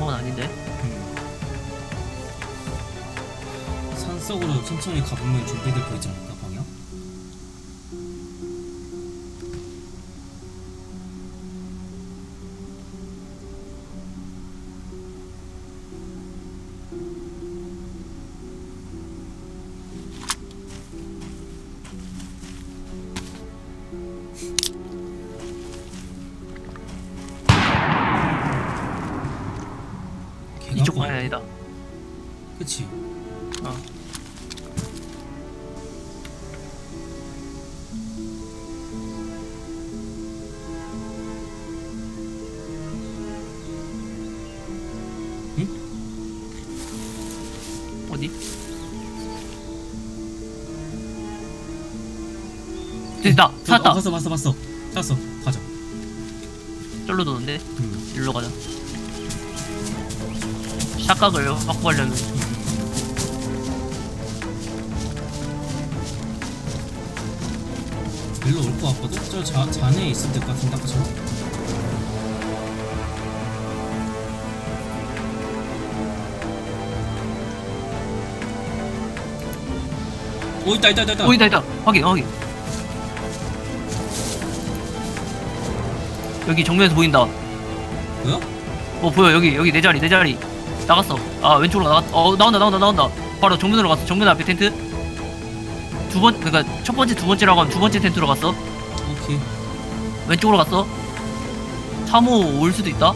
건 아닌데. 음. 산속으로 천천히 가보면 좀비들 보이지 않을까 아니다. 그치 어. 어디? 됐다! 어, 찾았다! 봤어 봤어 봤어 찾았어 가자 쫄로 도는데? 음. 일로 가자. 샷각을 확보하려면 일로 올 것 같거든? 저 자, 잔에 있을 것 같은데 아까처럼 오 있다 있다 있다 있다. 오 있다 있다. 확인 확인. 여기 정면에서 보인다. 뭐야? 어 보여. 여기 여기 내 자리 내 자리 나갔어. 아 왼쪽으로 나갔 어 나온다 나온다 나온다. 바로 정면으로 갔어. 정면 앞에 텐트. 두 번 그러니까 첫 번째 두 번째라고 하면 두 번째 텐트로 갔어. 오케이. 왼쪽으로 갔어. 참호 올 수도 있다.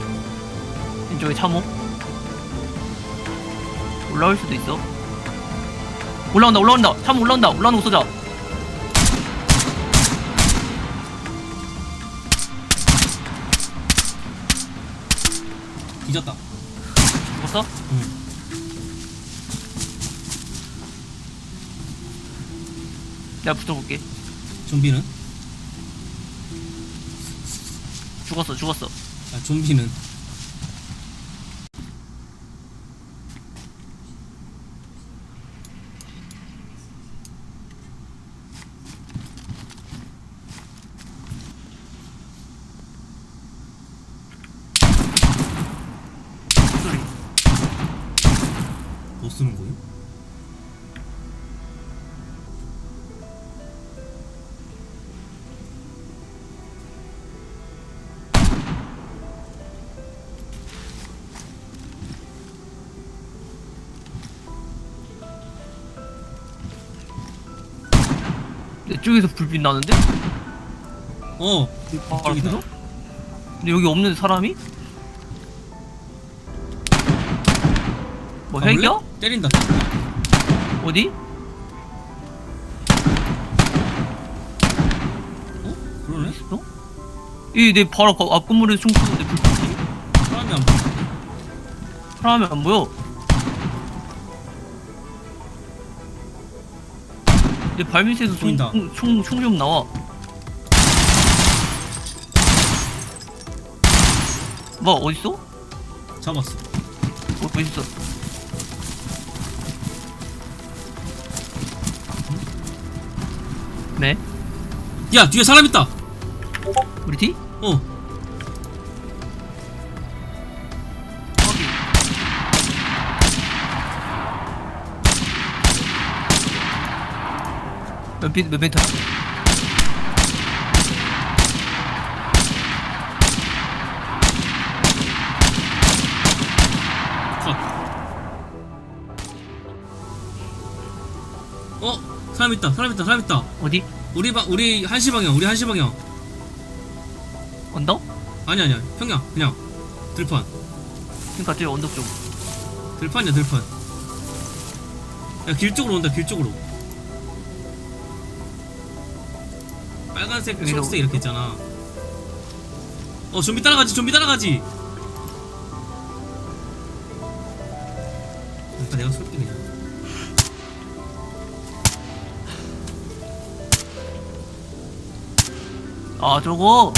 왼쪽에 참호. 올라올 수도 있어. 올라온다 올라온다. 참호 올라온다. 올라오는 거 쏘자. 뒤졌다 죽었어? 응 내가 붙어볼게 좀비는? 죽었어 죽었어 아 좀비는 소리 뭐 쓰는 거예요? 내 쪽에서 불빛 나는데? 어 바로 저기다 앞에서? 근데 여기 없는 사람이? 뭐 가볼래? 핵이야? 때린다 어디? 어? 그러네? 있어? 이내 바로 거- 앞 건물에서 총 쏘는데 불빛이? 사람이 안 보여 사람이 안 보여 내 발 밑에서 보인다. 총총총 나와 뭐 어딨어? 잡았어 어, 어딨어? 네? 야 뒤에 사람 있다 우리 팀? 어 몇, 빈, 몇 멘트? 컷. 어 사람 있다 사람 있다 사람 있다. 어디? 우리 방 우리 한시 방향 우리 한시 방향. 언덕? 아니 아니야. 평양 그냥. 들판. 그니까 저기 언덕 쪽. 들판이야 들판. 야 길 쪽으로 온다 길 쪽으로. 빨간색 초록색 이렇게 있잖아. 어 좀비 따라가지 좀비 따라가지. 아까 내가 쏠게 그냥 아 저거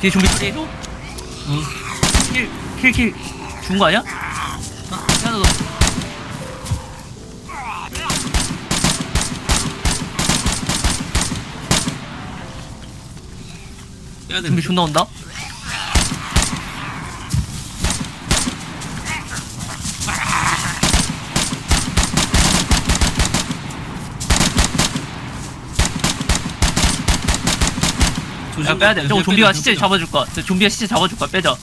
뒤에 좀비 처리 해줘 어 킬킬 킬 죽은 거 아니야? 하나 더. 준비 존나 온다. 야 빼야 돼. 저거 좀비가 시체 잡아줄 거야. 저 좀비가 시체 잡아줄 거야. 빼자.